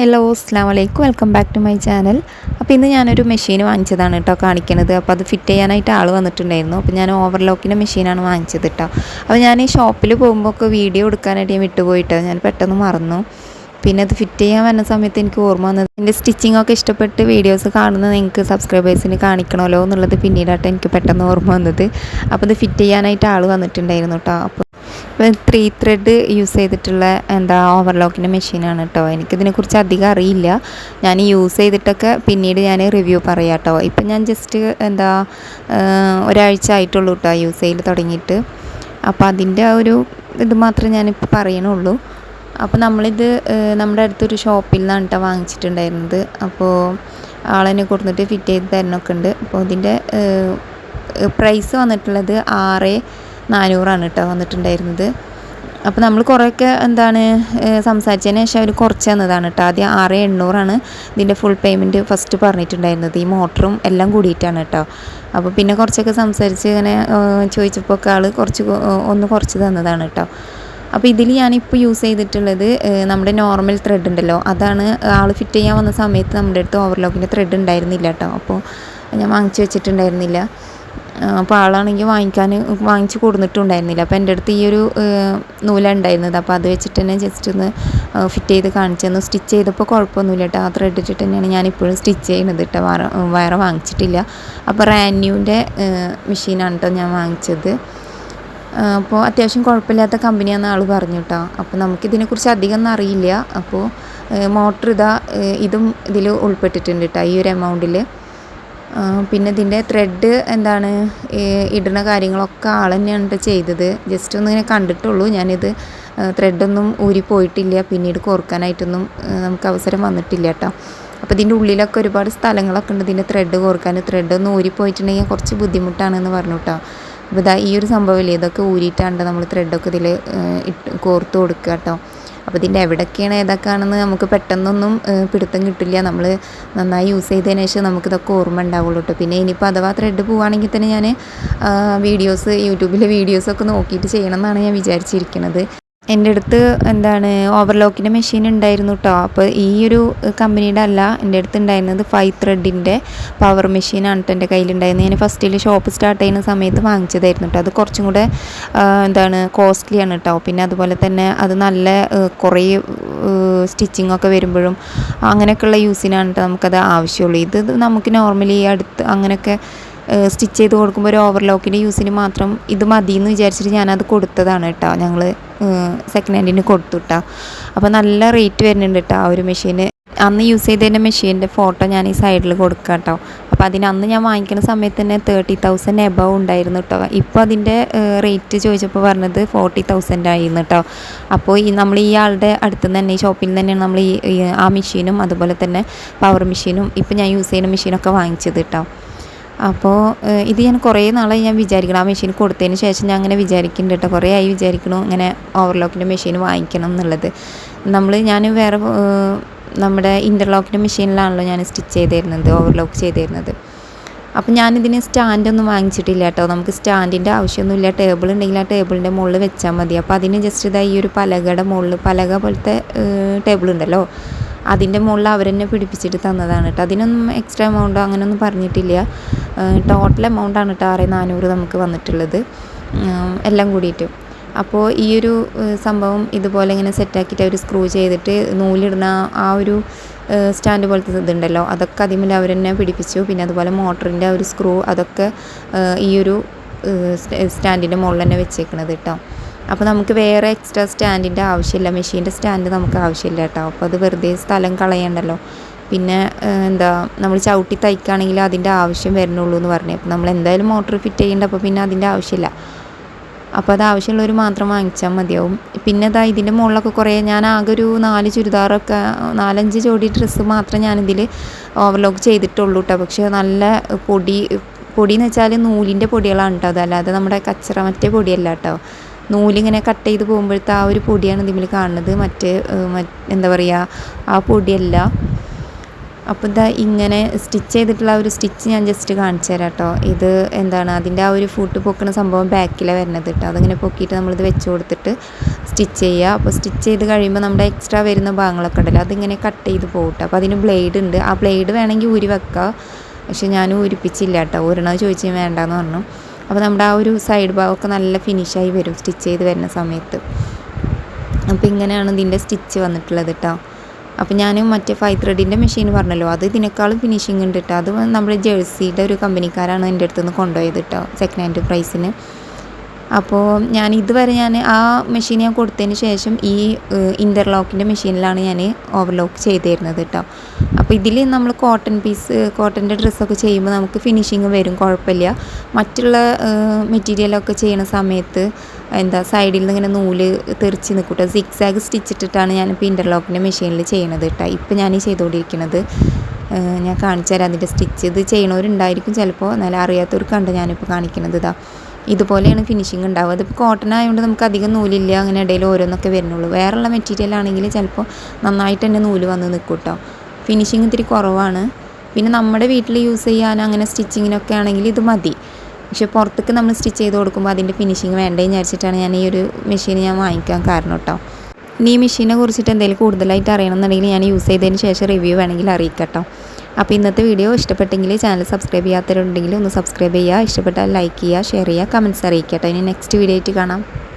Hello അസ്സാം വലൈക്കും welcome back to my channel അപ്പോൾ ഇന്ന് ഞാനൊരു മെഷീൻ വാങ്ങിച്ചതാണ് കേട്ടോ കാണിക്കണത്. അപ്പോൾ അത് ഫിറ്റ് ചെയ്യാനായിട്ട് ആൾ വന്നിട്ടുണ്ടായിരുന്നു. അപ്പോൾ ഞാൻ ഓവർലോക്കിന്റെ മെഷീനാണ് വാങ്ങിച്ചത് കേട്ടോ അപ്പോൾ ഞാൻ ഈ ഷോപ്പിൽ പോകുമ്പോൾ ഒക്കെ വീഡിയോ എടുക്കാനായിട്ട് ഞാൻ വിട്ടുപോയിട്ടോ. ഞാൻ പെട്ടെന്ന് മറന്നു. പിന്നെ അത് ഫിറ്റ് ചെയ്യാൻ വന്ന സമയത്ത് എനിക്ക് ഓർമ്മ വന്നത് എന്റെ സ്റ്റിച്ചിങ് ഒക്കെ ഇഷ്ടപ്പെട്ട് വീഡിയോസ് കാണുന്നത് നിങ്ങൾക്ക് സബ്സ്ക്രൈബേഴ്സിന് കാണിക്കണമല്ലോ എന്നുള്ളത് പിന്നീടായിട്ട് എനിക്ക് പെട്ടെന്ന് ഓർമ്മ വന്നത്. അപ്പോൾ അത് ഫിറ്റ് ചെയ്യാനായിട്ട് ആൾ വന്നിട്ടുണ്ടായിരുന്നു കേട്ടോ അപ്പോൾ ത്രീ ത്രെഡ് യൂസ് ചെയ്തിട്ടുള്ള എന്താ ഓവർലോക്കിന്റെ മെഷീനാണ് കേട്ടോ എനിക്കിതിനെക്കുറിച്ച് അധികം അറിയില്ല. ഞാൻ യൂസ് ചെയ്തിട്ടൊക്കെ പിന്നീട് ഞാൻ റിവ്യൂ പറയാം കേട്ടോ ഇപ്പം ഞാൻ ജസ്റ്റ് എന്താ ഒരാഴ്ച ആയിട്ടുള്ളൂ കേട്ടോ യൂസ് ചെയ്ത് തുടങ്ങിയിട്ട്. അപ്പോൾ അതിന്റെ ആ ഒരു ഇത് മാത്രമേ ഞാനിപ്പോൾ പറയണുള്ളൂ. അപ്പോൾ നമ്മളിത് നമ്മുടെ അടുത്തൊരു ഷോപ്പിൽ നിന്നാണ് കേട്ടോ വാങ്ങിച്ചിട്ടുണ്ടായിരുന്നത്. അപ്പോൾ ആളെന്നെ കൊടുത്തിട്ട് ഫിറ്റ് ചെയ്ത് തരണമൊക്കെ ഉണ്ട്. അപ്പോൾ ഇതിന്റെ പ്രൈസ് വന്നിട്ടുള്ളത് ആറ് നാനൂറാണ് കേട്ടോ വന്നിട്ടുണ്ടായിരുന്നത്. അപ്പോൾ നമ്മൾ കുറേയൊക്കെ എന്താണ് സംസാരിച്ചതിന് ശേഷം അവർ കുറച്ച് തന്നതാണ് കേട്ടോ. ആദ്യം ആറ് എണ്ണൂറാണ് ഇതിന്റെ ഫുൾ പേയ്മെന്റ് ഫസ്റ്റ് പറഞ്ഞിട്ടുണ്ടായിരുന്നത്. ഈ മോട്ടറും എല്ലാം കൂടിയിട്ടാണ് കേട്ടോ. അപ്പോൾ പിന്നെ കുറച്ചൊക്കെ സംസാരിച്ച് ഇങ്ങനെ ചോദിച്ചപ്പോൾ ഒക്കെ ആൾ കുറച്ച് ഒന്ന് കുറച്ച് തന്നതാണ് കേട്ടോ. അപ്പോൾ ഇതിൽ ഞാനിപ്പോൾ യൂസ് ചെയ്തിട്ടുള്ളത് നമ്മുടെ നോർമൽ ത്രെഡ് ഉണ്ടല്ലോ. അതാണ് ആൾ ഫിറ്റ് ചെയ്യാൻ വന്ന സമയത്ത് നമ്മുടെ അടുത്ത് ഓവർലോക്കിന്റെ ത്രെഡ് ഉണ്ടായിരുന്നില്ല കേട്ടോ. അപ്പോൾ ഞാൻ വാങ്ങിച്ചു വെച്ചിട്ടുണ്ടായിരുന്നില്ല. അപ്പോൾ ആളാണെങ്കിൽ വാങ്ങിക്കാൻ വാങ്ങിച്ച് കൊടുത്തിട്ടുണ്ടായിരുന്നില്ല അപ്പോൾ എന്റെ അടുത്ത് ഈ ഒരു നൂലുണ്ടായിരുന്നത്. അപ്പോൾ അത് വെച്ചിട്ട് തന്നെ ജസ്റ്റ് ഒന്ന് ഫിറ്റ് ചെയ്ത് കാണിച്ചു തന്നു. സ്റ്റിച്ച് ചെയ്തപ്പോൾ കുഴപ്പമൊന്നുമില്ല കേട്ടോ ആ ത്രെഡ് ഇട്ടിട്ട് തന്നെയാണ് ഞാൻ ഇപ്പോഴും സ്റ്റിച്ച് ചെയ്യുന്നത് കേട്ടോ വേറെ വേറെ വാങ്ങിച്ചിട്ടില്ല. അപ്പോൾ റാന്യൂന്റെ മെഷീനാണ് കേട്ടോ ഞാൻ വാങ്ങിച്ചത്. അപ്പോൾ അത്യാവശ്യം കുഴപ്പമില്ലാത്ത കമ്പനിയാണെന്ന് ആൾ പറഞ്ഞു കേട്ടോ അപ്പോൾ നമുക്കിതിനെക്കുറിച്ച് അധികം ഒന്നും അറിയില്ല. അപ്പോൾ മോട്ടർ ഇതാ ഇതും ഇതിൽ ഉൾപ്പെട്ടിട്ടുണ്ട് കേട്ടോ ഈ ഒരു എമൗണ്ടിൽ പിന്നെ ഇതിന്റെ ത്രെഡ് എന്താണ് ഇടുന്ന കാര്യങ്ങളൊക്കെ ആൾ തന്നെയാണ് ചെയ്തത്. ജസ്റ്റ് ഒന്ന് ഇങ്ങനെ കണ്ടിട്ടുള്ളൂ. ഞാനിത് ത്രെഡൊന്നും ഊരിപ്പോയിട്ടില്ല പിന്നീട് കോർക്കാനായിട്ടൊന്നും നമുക്ക് അവസരം വന്നിട്ടില്ല കേട്ടോ അപ്പോൾ ഇതിന്റെ ഉള്ളിലൊക്കെ ഒരുപാട് സ്ഥലങ്ങളൊക്കെ ഉണ്ട് ഇതിന്റെ ത്രെഡ് കോർക്കാൻ. ത്രെഡ് ഒന്ന് ഊരിപ്പോയിട്ടുണ്ടെങ്കിൽ കുറച്ച് ബുദ്ധിമുട്ടാണെന്ന് പറഞ്ഞു കേട്ടോ അപ്പോൾ ഇതാ ഈ ഒരു സംഭവമില്ലേ ഇതൊക്കെ ഊരിയിട്ടാണ്ട് നമ്മൾ ത്രെഡൊക്കെ ഇതിൽ ഇട്ട് കോർത്ത് കൊടുക്കുക കേട്ടോ അപ്പോൾ ഇതിന്റെ എവിടെയൊക്കെയാണ് ഏതൊക്കെയാണെന്ന് നമുക്ക് പെട്ടെന്നൊന്നും പിടുത്തം കിട്ടില്ല. നമ്മൾ നന്നായി യൂസ് ചെയ്തതിന് ശേഷം നമുക്കിതൊക്കെ ഓർമ്മ ഉണ്ടാവുള്ളൂ കേട്ടോ പിന്നെ ഇനിയിപ്പോൾ അഥവാ ത്രെഡ് പോവുകയാണെങ്കിൽ തന്നെ ഞാൻ വീഡിയോസ് യൂട്യൂബിലെ വീഡിയോസൊക്കെ നോക്കിയിട്ട് ചെയ്യണം എന്നാണ് ഞാൻ വിചാരിച്ചിരിക്കുന്നത് എന്റെ അടുത്ത് എന്താണ് ഓവർലോക്കിന്റെ മെഷീൻ ഉണ്ടായിരുന്നു കേട്ടോ അപ്പോൾ ഈ ഒരു കമ്പനിയുടെ അല്ല എന്റെ അടുത്ത് ഉണ്ടായിരുന്നത് ഫൈവ് ത്രെഡിന്റെ പവർ മെഷീനാണ് കേട്ടോ എന്റെ കയ്യിലുണ്ടായിരുന്നത്. ഞാൻ ഫസ്റ്റിൽ ഷോപ്പ് സ്റ്റാർട്ട് ചെയ്യുന്ന സമയത്ത് വാങ്ങിച്ചതായിരുന്നു കേട്ടോ അത് കുറച്ചും കൂടെ എന്താണ് കോസ്റ്റ്ലിയാണ് കേട്ടോ പിന്നെ അതുപോലെ തന്നെ അത് നല്ല കുറേ സ്റ്റിച്ചിങ് ഒക്കെ വരുമ്പോഴും അങ്ങനെയൊക്കെയുള്ള യൂസിനാണ് കേട്ടോ നമുക്കത് ആവശ്യമുള്ളൂ. ഇത് നമുക്ക് നോർമലി അടുത്ത് അങ്ങനെയൊക്കെ സ്റ്റിച്ച് ചെയ്ത് കൊടുക്കുമ്പോൾ ഒരു ഓവർലോക്കിന്റെ യൂസിന് മാത്രം ഇത് മതി എന്ന് വിചാരിച്ചിട്ട് ഞാനത് കൊടുത്തതാണ് കേട്ടോ. ഞങ്ങൾ സെക്കൻഡ് ഹാൻഡിന് കൊടുത്തു കേട്ടോ അപ്പോൾ നല്ല റേറ്റ് വരുന്നുണ്ട് കേട്ടോ ആ ഒരു മെഷീന് അന്ന് യൂസ് ചെയ്തതിന്റെ മെഷീന്റെ ഫോട്ടോ ഞാൻ ഈ സൈഡിൽ കൊടുക്കാം കേട്ടോ അപ്പോൾ അതിന് അന്ന് ഞാൻ വാങ്ങിക്കുന്ന സമയത്ത് തന്നെ തേർട്ടി തൗസൻഡ് എബവ് ഉണ്ടായിരുന്നു കേട്ടോ ഇപ്പോൾ അതിന്റെ റേറ്റ് ചോദിച്ചപ്പോൾ പറഞ്ഞത് ഫോർട്ടി തൗസൻഡ് ആയിരുന്നു കേട്ടോ അപ്പോൾ ഈ നമ്മൾ ഈ ആളുടെ അടുത്ത് നിന്ന് തന്നെ ഈ ഷോപ്പിൽ നിന്ന് തന്നെയാണ് നമ്മൾ ഈ ആ മെഷീനും അതുപോലെ തന്നെ പവർ മെഷീനും ഇപ്പോൾ ഞാൻ യൂസ് ചെയ്യുന്ന മെഷീനൊക്കെ വാങ്ങിച്ചത് കേട്ടോ അപ്പോൾ ഇത് ഞാൻ കുറേ നാളായി ഞാൻ വിചാരിക്കണം. ആ മെഷീൻ കൊടുത്തതിന് ശേഷം ഞാൻ അങ്ങനെ വിചാരിക്കുന്നുണ്ട് കേട്ടോ കുറേ ആയി വിചാരിക്കണു ഇങ്ങനെ ഓവർലോക്കിന്റെ മെഷീൻ വാങ്ങിക്കണം എന്നുള്ളത്. നമ്മൾ ഞാൻ വേറെ നമ്മുടെ ഇന്റർലോക്കിന്റെ മെഷീനിലാണല്ലോ ഞാൻ സ്റ്റിച്ച് ചെയ്തിരുന്നത് ഓവർലോക്ക് ചെയ്തിരുന്നത്. അപ്പോൾ ഞാനിതിന് സ്റ്റാൻഡൊന്നും വാങ്ങിച്ചിട്ടില്ല കേട്ടോ നമുക്ക് സ്റ്റാൻഡിന്റെ ആവശ്യമൊന്നുമില്ല. ടേബിൾ ഉണ്ടെങ്കിൽ ആ ടേബിളിന്റെ മുകളിൽ വെച്ചാൽ മതി. അപ്പോൾ അതിന് ജസ്റ്റ് ഇതാ ഈ ഒരു പലകയുടെ മുകളിൽ പലക പോലത്തെ ടേബിൾ ഉണ്ടല്ലോ. അതിന്റെ മുകളിൽ അവരെന്നെ പിടിപ്പിച്ചിട്ട് തന്നതാണ് കേട്ടോ അതിനൊന്നും എക്സ്ട്രാ എമൗണ്ടോ അങ്ങനെയൊന്നും പറഞ്ഞിട്ടില്ല. ടോട്ടൽ എമൗണ്ടാണ് കേട്ടോ ആറ് നാനൂറ് നമുക്ക് വന്നിട്ടുള്ളത്. എല്ലാം കൂടിയിട്ട്. അപ്പോൾ ഈ ഒരു സംഭവം ഇതുപോലെ ഇങ്ങനെ സെറ്റാക്കിയിട്ട് അവർ സ്ക്രൂ ചെയ്തിട്ട് നൂലിടുന്ന ആ ഒരു സ്റ്റാൻഡ് പോലത്തെ ഇതുണ്ടല്ലോ അതൊക്കെ അതിമേൽ അവർ തന്നെ പിടിപ്പിച്ചു. പിന്നെ അതുപോലെ മോട്ടറിന്റെ ഒരു സ്ക്രൂ അതൊക്കെ ഈ ഒരു സ്റ്റാൻഡിന്റെ മുകളിൽ തന്നെ വെച്ചേക്കണത് കേട്ടോ അപ്പോൾ നമുക്ക് വേറെ എക്സ്ട്രാ സ്റ്റാൻഡിന്റെ ആവശ്യമില്ല. മെഷീന്റെ സ്റ്റാൻഡ് നമുക്ക് ആവശ്യമില്ല കേട്ടോ അപ്പോൾ അത് വെറുതെ സ്ഥലം കളയണ്ടല്ലോ. പിന്നെ എന്താ നമ്മൾ ചവിട്ടി തയ്ക്കുകയാണെങ്കിൽ അതിന്റെ ആവശ്യം വരുന്നുള്ളൂ എന്ന് പറഞ്ഞു. അപ്പോൾ നമ്മൾ എന്തായാലും മോട്ടർ ഫിറ്റ് ചെയ്യേണ്ട അപ്പോൾ പിന്നെ അതിന്റെ ആവശ്യമില്ല. അപ്പോൾ അത് ആവശ്യമുള്ളവർ മാത്രം വാങ്ങിച്ചാൽ മതിയാവും. പിന്നെ ഇതാ ഇതിന്റെ മുകളിലൊക്കെ കുറേ ഞാൻ ആകെ ഒരു നാല് ചുരിദാറൊക്കെ നാലഞ്ച് ജോഡി ഡ്രസ്സ് മാത്രം ഞാനിതിൽ ഓവർലോക്ക് ചെയ്തിട്ടുള്ളൂ കേട്ടോ. പക്ഷേ നല്ല പൊടി പൊടി എന്ന് വെച്ചാൽ നൂലിന്റെ പൊടികളാണ് കേട്ടോ അതല്ലാതെ നമ്മുടെ കച്ചറ മറ്റേ പൊടിയല്ല കേട്ടോ. നൂലിങ്ങനെ കട്ട് ചെയ്ത് പോകുമ്പോഴത്തെ ആ ഒരു പൊടിയാണ് ഇതിൽ കാണുന്നത്. മറ്റ് എന്താ പറയുക ആ പൊടിയല്ല. അപ്പോൾ ഇതാ ഇങ്ങനെ സ്റ്റിച്ച് ചെയ്തിട്ടുള്ള ഒരു സ്റ്റിച്ച് ഞാൻ ജസ്റ്റ് കാണിച്ചു തരാം കേട്ടോ ഇത് എന്താണ്? അതിന്റെ ആ ഒരു ഫുട്ട് പൊക്കുന്ന സംഭവം ബാക്കിലെ വരുന്നത് കേട്ടോ അതിങ്ങനെ പൊക്കിയിട്ട് നമ്മളിത് വെച്ച് കൊടുത്തിട്ട് സ്റ്റിച്ച് ചെയ്യുക അപ്പോൾ സ്റ്റിച്ച് ചെയ്ത് കഴിയുമ്പോൾ നമ്മുടെ എക്സ്ട്രാ വരുന്ന ഭാഗങ്ങളൊക്കെ ഉണ്ടല്ലോ അതിങ്ങനെ കട്ട് ചെയ്ത് പോകട്ടെ അപ്പോൾ അതിന് ബ്ലേഡ് ഉണ്ട്. ആ ബ്ലേഡ് വേണമെങ്കിൽ ഊരി വെക്കുക പക്ഷെ ഞാൻ ഊരിപ്പിച്ചില്ല കേട്ടോ ഊരണത് ചോദിച്ചു വേണ്ടാന്ന് പറഞ്ഞു. അപ്പോൾ നമ്മുടെ ആ ഒരു സൈഡ് ഭാഗമൊക്കെ നല്ല ഫിനിഷായി വരും സ്റ്റിച്ച് ചെയ്ത് വരുന്ന സമയത്ത്. അപ്പോൾ ഇങ്ങനെയാണ് ഇതിന്റെ സ്റ്റിച്ച് വന്നിട്ടുള്ളത് കേട്ടോ അപ്പോൾ ഞാൻ മറ്റേ ഫൈവ് ത്രെഡിന്റെ മെഷീൻ പറഞ്ഞല്ലോ. അത് ഇതിനേക്കാളും ഫിനിഷിങ് ഉണ്ട് കേട്ടോ അത് നമ്മുടെ ജേഴ്സിയുടെ ഒരു കമ്പനിക്കാരാണ് എന്റെ അടുത്ത് നിന്ന് കൊണ്ടുപോയത് കേട്ടോ സെക്കൻഡ് ഹാൻഡ് പ്രൈസിന് അപ്പോൾ ഞാൻ ഇതുവരെ ഞാൻ ആ മെഷീൻ ഞാൻ കൊടുത്തതിന് ശേഷം ഈ ഇന്റർലോക്കിന്റെ മെഷീനിലാണ് ഞാൻ ഓവർലോക്ക് ചെയ്തിരുന്നത് കേട്ടോ അപ്പോൾ ഇതിൽ നമ്മൾ കോട്ടൺ പീസ് കോട്ടന്റെ ഡ്രസ്സൊക്കെ ചെയ്യുമ്പോൾ നമുക്ക് ഫിനിഷിങ് വരും കുഴപ്പമില്ല. മറ്റുള്ള മെറ്റീരിയലൊക്കെ ചെയ്യണ സമയത്ത് എന്താ സൈഡിൽ നിന്ന് ഇങ്ങനെ നൂൽ തെറിച്ച് നിൽക്കൂട്ടോ സിക്സ് ആഗ് സ്റ്റിച്ചിട്ടിട്ടാണ് ഞാനിപ്പോൾ ഇന്റർലോക്കിന്റെ മെഷീനിൽ ചെയ്യണത് കേട്ടോ ഇപ്പോൾ ഞാൻ ചെയ്തുകൊണ്ടിരിക്കുന്നത് ഞാൻ കാണിച്ചു തരാം. അതിന്റെ സ്റ്റിച്ച് ഇത് ചെയ്യണവരുണ്ടായിരിക്കും ചിലപ്പോൾ നല്ല അറിയാത്തവർക്കുണ്ട് ഞാനിപ്പോൾ കാണിക്കുന്നത് ഇതാ ഇതുപോലെയാണ് ഫിനിഷിങ് ഉണ്ടാവുക. അതിപ്പോൾ കോട്ടൺ ആയതുകൊണ്ട് നമുക്ക് അധികം നൂലില്ല അങ്ങനെ ഇടയിൽ ഓരോന്നൊക്കെ വരുന്നുള്ളൂ. വേറെയുള്ള മെറ്റീരിയൽ ആണെങ്കിൽ ചിലപ്പോൾ നന്നായിട്ട് തന്നെ നൂൽ വന്ന് നിൽക്കും കേട്ടോ ഫിനിഷിങ് ഇത്തിരി കുറവാണ്. പിന്നെ നമ്മുടെ വീട്ടിൽ യൂസ് ചെയ്യാൻ അങ്ങനെ സ്റ്റിച്ചിങ്ങിനൊക്കെ ആണെങ്കിൽ ഇത് മതി. പക്ഷെ പുറത്തേക്ക് നമ്മൾ സ്റ്റിച്ച് ചെയ്ത് കൊടുക്കുമ്പോൾ അതിന്റെ ഫിനിഷിങ് വേണ്ടേന്ന് വിചാരിച്ചിട്ടാണ് ഞാൻ ഈ ഒരു മെഷീൻ ഞാൻ വാങ്ങിക്കാൻ കാരണം കേട്ടോ ഇനി ഈ മെഷീനെ കുറിച്ചിട്ട് എന്തെങ്കിലും കൂടുതലായിട്ട് അറിയണമെന്നുണ്ടെങ്കിൽ ഞാൻ യൂസ് ചെയ്തതിന് ശേഷം റിവ്യൂ വേണമെങ്കിൽ അറിയിക്കട്ടോ അപ്പോൾ ഇന്നത്തെ വീഡിയോ ഇഷ്ടപ്പെട്ടെങ്കിൽ ചാനൽ സബ്സ്ക്രൈബ് ചെയ്യാത്തവരുണ്ടെങ്കിൽ ഒന്ന് സബ്സ്ക്രൈബ് ചെയ്യുക ഇഷ്ടപ്പെട്ടാൽ ലൈക്ക് ചെയ്യുക ഷെയർ ചെയ്യുക കമന്റ്സ് കേട്ടോ. ഇനി നെക്സ്റ്റ് വീഡിയോ ആയിട്ട് കാണാം.